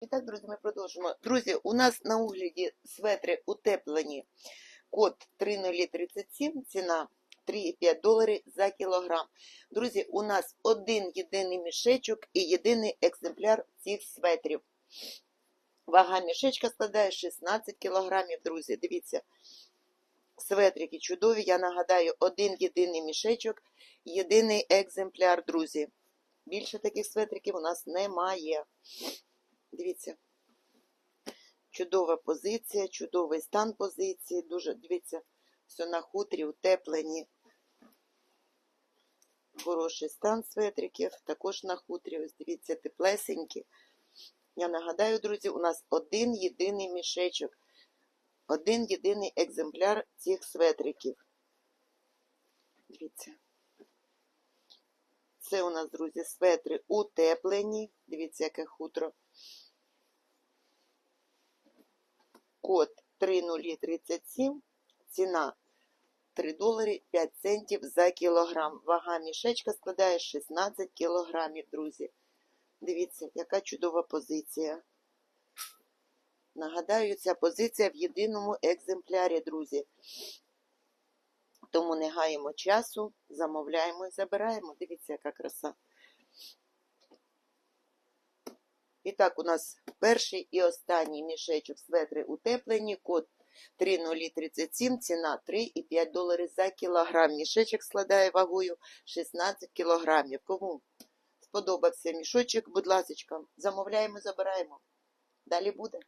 І так, друзі, ми продовжимо. Друзі, у нас на огляді светри утеплені. Код 3037, ціна 3,5 долари за кілограм. Друзі, у нас один єдиний мішечок і єдиний екземпляр цих светрів. Вага мішечка складає 16 кілограмів, друзі. Дивіться, светрики чудові. Я нагадаю, один єдиний мішечок, єдиний екземпляр, друзі. Більше таких светриків у нас немає. Дивіться. Чудова позиція, чудовий стан позиції. Дуже, дивіться, все на хутрі, утеплені. Хороший стан светриків, також на хутрі. Ось дивіться, теплесенькі. Я нагадаю, друзі, у нас один єдиний мішечок, один єдиний екземпляр цих светриків. Дивіться. Це у нас, друзі, светри утеплені. Дивіться, яке хутро. Код 3037. Ціна 3 долари 5 центів за кілограм. Вага мішечка складає 16 кілограмів, друзі. Дивіться, яка чудова позиція. Нагадаю, ця позиція в єдиному екземплярі, друзі. Тому не гаємо часу, замовляємо і забираємо. Дивіться, яка краса. І так, у нас перший і останній мішечок светри утеплені, код 3037, ціна 3,5 долари за кілограм. Мішечок складає вагою 16 кілограмів. Кому сподобався мішочок, будь ласка, замовляємо, забираємо. Далі буде.